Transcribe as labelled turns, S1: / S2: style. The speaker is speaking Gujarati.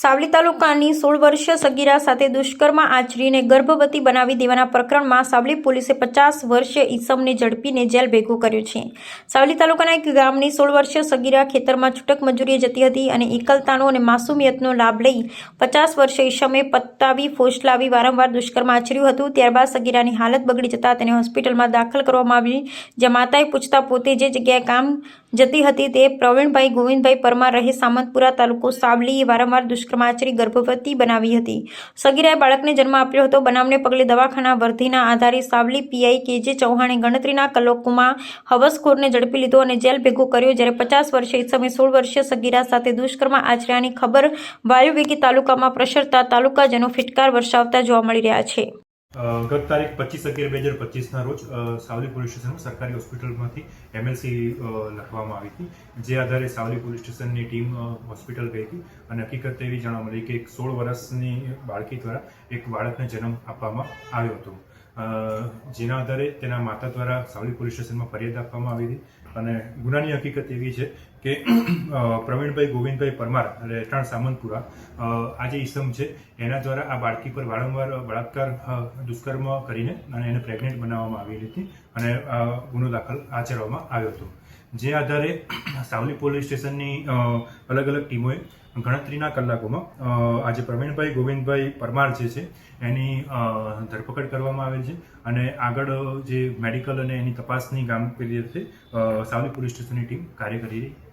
S1: સાવલી તાલુકાની સોળ વર્ષીય સગીરા સાથે દુષ્કર્મ આચરીને ગર્ભવતી બનાવી દેવાના પ્રકરણમાં સાવલી પોલીસે પચાસ વર્ષીય ઈસમને ઝડપીને જેલ ભેગું કર્યું છે. સાવલી તાલુકાના એક ગામની સોળ વર્ષીય સગીરા ખેતરમાં છૂટક મજૂરીએ જતી હતી અને એકલતાનો અને માસુમિયતનો લાભ લઈ પચાસ વર્ષીય ઈસમે પત્તાવી, ફોસલાવી, વારંવાર દુષ્કર્મ આચર્યું હતું. ત્યારબાદ સગીરાની હાલત બગડી જતા તેને હોસ્પિટલમાં દાખલ કરવામાં આવી, જ્યાં માતાએ પૂછતા પોતે જે જગ્યાએ કામ જતી હતી તે પ્રવીણભાઈ ગોવિંદભાઈ પરમાર રહે સામંતપુરા તાલુકો સાવલીએ વારંવાર દુષ્કર્મ આચરી ગર્ભવતી બનાવી હતી. સગીરાએ બાળકને જન્મ આપ્યો હતો. બનાવને પગલે દવાખાના વર્ધીના આધારે સાવલી પીઆઈ કે જે ચૌહાણે ગણતરીના કલાકોમાં હવસખોરને ઝડપી લીધો અને જેલ ભેગો કર્યો. જ્યારે પચાસ વર્ષીય સમયે સોળ વર્ષીય સગીરા સાથે દુષ્કર્મ આચર્યાની ખબર વાયુવેગી તાલુકામાં પ્રસરતા તાલુકાજનો ફિટકાર વર્ષાવતા જોવા મળી રહ્યા છે.
S2: ગત તારીખ પચીસ અગિયાર બે હજાર પચીસના રોજ સાવલી પોલીસ સ્ટેશનમાં સરકારી હોસ્પિટલમાંથી એમએલસી લખવામાં આવી હતી. જે આધારે સાવલી પોલીસ સ્ટેશનની ટીમ હોસ્પિટલ ગઈ હતી અને હકીકત એવી જાણવા મળી કે એક સોળ વર્ષની બાળકી દ્વારા એક બાળકને જન્મ આપવામાં આવ્યો હતો. જેના આધારે તેના માતા દ્વારા સાવલી પોલીસ સ્ટેશનમાં ફરિયાદ આપવામાં આવી હતી અને ગુનાની હકીકત એવી છે કે પ્રવીણભાઈ, ગોવિંદભાઈ પરમાર રહેઠાણ સામંતપુરા આ જે ઈસમ છે, એના દ્વારા આ બાળકી પર વારંવાર બળાત્કાર દુષ્કર્મ કરીને અને એને પ્રેગ્નન્ટ બનાવવામાં આવેલી હતી અને ગુનો દાખલ આચરવામાં આવ્યો હતો. જે આધારે સાવલી પોલીસ સ્ટેશનની અલગ અલગ ટીમોએ ગણતરીના કલાકોમાં આજે પ્રવીણભાઈ, ગોવિંદભાઈ પરમાર જે છે, એની ધરપકડ કરવામાં આવેલ છે અને આગળ જે મેડિકલ અને એની તપાસની કામગીરી છે સાવલી પોલીસ સ્ટેશનની ટીમ કાર્ય કરી રહી